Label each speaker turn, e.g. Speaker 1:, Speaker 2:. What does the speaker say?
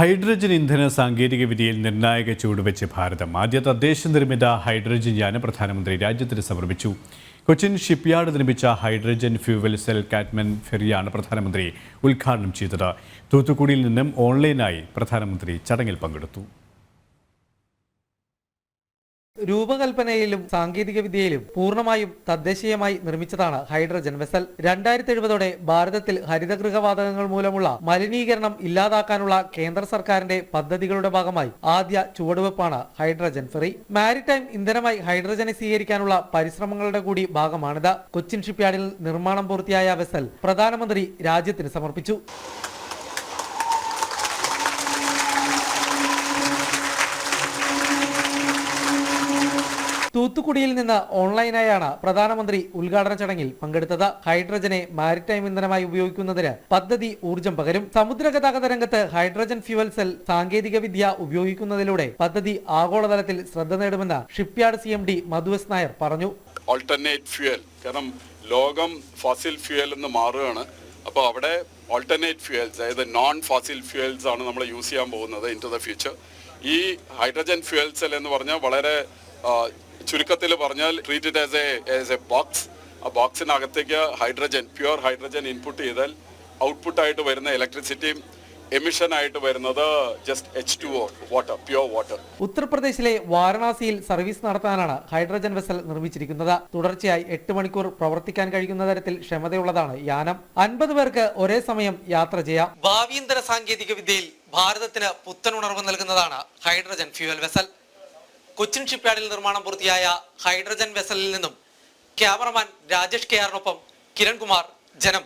Speaker 1: Hydrogen ഇന്ധന സാങ്കേതിക വിദ്യയിൽ നിർണായക ചുവടുവെച്ച് ഭാരതം. ആദ്യ തദ്ദേശ നിർമ്മിത ഹൈഡ്രജൻ യാനം പ്രധാനമന്ത്രി രാജ്യത്തിന് സമർപ്പിച്ചു. കൊച്ചിൻ ഷിപ്പ്യാർഡ് നിർമ്മിച്ച ഹൈഡ്രജൻ ഫ്യൂവൽ സെൽ കാറ്റ്മൻ ഫെറിയാണ് പ്രധാനമന്ത്രി ഉദ്ഘാടനം ചെയ്തത്. തൂത്തുക്കുടിയിൽ നിന്നും ഓൺലൈനായി പ്രധാനമന്ത്രി ചടങ്ങിൽ പങ്കെടുത്തു.
Speaker 2: രൂപകൽപ്പനയിലും സാങ്കേതിക വിദ്യയിലും പൂർണമായും തദ്ദേശീയമായി നിർമ്മിച്ചതാണ് ഹൈഡ്രജൻ വെസൽ. രണ്ടായിരത്തി എഴുപതോടെ ഭാരതത്തിൽ ഹരിതഗൃഹവാതകങ്ങൾ മൂലമുള്ള മലിനീകരണം ഇല്ലാതാക്കാനുള്ള കേന്ദ്ര സർക്കാരിന്റെ പദ്ധതികളുടെ ഭാഗമായി ആദ്യ ചുവടുവെപ്പാണ് ഹൈഡ്രജൻ ഫെറി. മാരിടൈം ഇന്ധനമായി ഹൈഡ്രജനെ സ്വീകരിക്കാനുള്ള പരിശ്രമങ്ങളുടെ കൂടി ഭാഗമാണിത്. കൊച്ചിൻ ഷിപ്പ്യാർഡിൽ നിർമ്മാണം പൂർത്തിയായ വെസൽ പ്രധാനമന്ത്രി രാജ്യത്തിന് സമർപ്പിച്ചു. തൂത്തുക്കുടിയിൽ നിന്ന് ഓൺലൈനായാണ് പ്രധാനമന്ത്രി ഉദ്ഘാടന ചടങ്ങിൽ പങ്കെടുത്തത്. ഹൈഡ്രജനെ മാരിടൈം ഇന്ധനമായി ഉപയോഗിക്കുന്നതിന് പദ്ധതി ഊർജം പകരും. സമുദ്രഗതാഗത രംഗത്ത് ഹൈഡ്രജൻ ഫ്യൂവൽ സെൽ സാങ്കേതിക വിദ്യ ഉപയോഗിക്കുന്നതിലൂടെ പദ്ധതി ആഗോളതലത്തിൽ ശ്രദ്ധ നേടുമെന്ന് shipyard C M D Madhu S Nair പറഞ്ഞു.
Speaker 3: ഓൾട്ടർനേറ്റ് ഫ്യൂവൽ കാരണം ലോകം ഫോസിൽ ഫ്യൂവൽ എന്ന് മാറുകയാണ്. അപ്പോൾ അവിടെ ഓൾട്ടർനേറ്റ് ഫ്യൂവൽസ് അതായത് നോൺ ഫോസിൽ ഫ്യൂവൽസ് ആണ് നമ്മൾ യൂസ് ചെയ്യാൻ പോകുന്നത് ഇൻ ടു ദ ഫ്യൂച്ചർ ഈ ഹൈഡ്രജൻ ഫ്യൂവൽ സെൽ എന്ന് പറഞ്ഞാൽ വളരെ ചുരുക്കത്തിൽ പറഞ്ഞാൽ treat it as a as a box ആ ബോക്സിനകത്തേക്ക് ഹൈഡ്രജൻ പ്യുവർ ഹൈഡ്രജൻ ഇൻപുട്ട് ചെയ്താൽ ഔട്ട്പുട്ടായിട്ട് വരുന്ന ഇലക്ട്രിസിറ്റിയും എമിഷൻ ആയിട്ട് വരുന്നത് just H two water pure water
Speaker 2: ഉത്തർപ്രദേശിലെ വാരണാസിയിൽ സർവീസ് നടത്താനാണ് ഹൈഡ്രജൻ വെസൽ നിർമ്മിച്ചിരിക്കുന്നത്. തുടർച്ചയായി എട്ട് മണിക്കൂർ പ്രവർത്തിക്കാൻ കഴിയുന്ന തരത്തിൽ ക്ഷമതയുള്ളതാണ് യാനം. അൻപത് പേർക്ക് ഒരേ സമയം യാത്ര ചെയ്യാം. ഭാവിയന്തര സാങ്കേതിക വിദ്യയിൽ ഭാരതത്തിന് പുത്തൻ ഉണർവ് നൽകുന്നതാണ് ഹൈഡ്രജൻ ഫ്യൂവൽ വെസൽ കൊച്ചിൻ ഷിപ്പ്യാർഡിൽ നിർമ്മാണം പൂർത്തിയായ ഹൈഡ്രജൻ വെസലിൽ നിന്നും ക്യാമറമാൻ രാജേഷ് കെ ആറിനൊപ്പം കിരൺകുമാർ ജനം